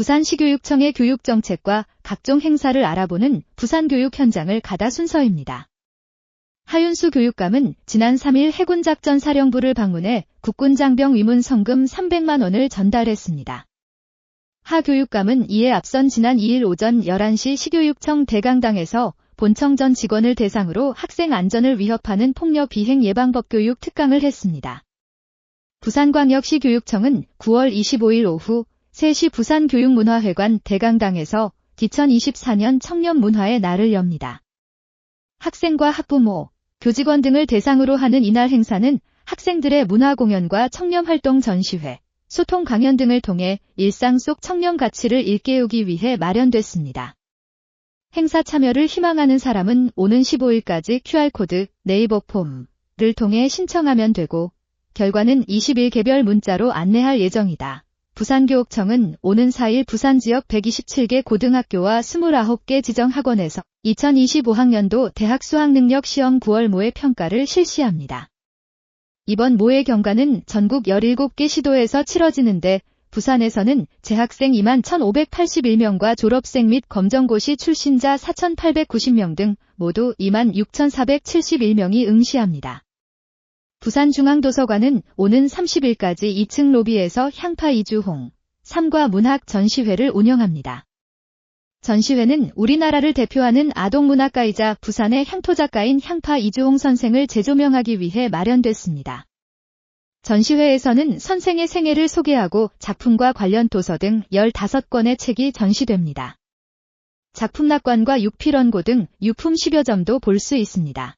부산시교육청의 교육정책과 각종 행사를 알아보는 부산교육 현장을 가다 순서입니다. 하윤수 교육감은 지난 3일 해군작전 사령부를 방문해 국군 장병 위문 성금 300만 원을 전달했습니다. 하 교육감은 이에 앞선 지난 2일 오전 11시 시교육청 대강당에서 본청 전 직원을 대상으로 학생 안전을 위협하는 폭력 비행 예방법 교육 특강을 했습니다. 부산광역시 교육청은 9월 25일 오후 3시 부산교육문화회관 대강당에서 2024년 청년문화의 날을 엽니다. 학생과 학부모, 교직원 등을 대상으로 하는 이날 행사는 학생들의 문화 공연과 청년 활동 전시회, 소통 강연 등을 통해 일상 속 청년 가치를 일깨우기 위해 마련됐습니다. 행사 참여를 희망하는 사람은 오는 15일까지 QR코드 네이버 폼을 통해 신청하면 되고 결과는 20일 개별 문자로 안내할 예정이다. 부산교육청은 오는 4일 부산 지역 127개 고등학교와 29개 지정학원에서 2025학년도 대학 수학능력 시험 9월 모의 평가를 실시합니다. 이번 모의 경과는 전국 17개 시도에서 치러지는데 부산에서는 재학생 2만 1,581명과 졸업생 및 검정고시 출신자 4,890명 등 모두 2만 6,471명이 응시합니다. 부산중앙도서관은 오는 30일까지 2층 로비에서 향파 이주홍 3과 문학 전시회를 운영합니다. 전시회는 우리나라를 대표하는 아동문학가이자 부산의 향토작가인 향파 이주홍 선생을 재조명하기 위해 마련됐습니다. 전시회에서는 선생의 생애를 소개하고 작품과 관련 도서 등 15권의 책이 전시됩니다. 작품 낙관과 육필원고 등 유품 10여 점도 볼 수 있습니다.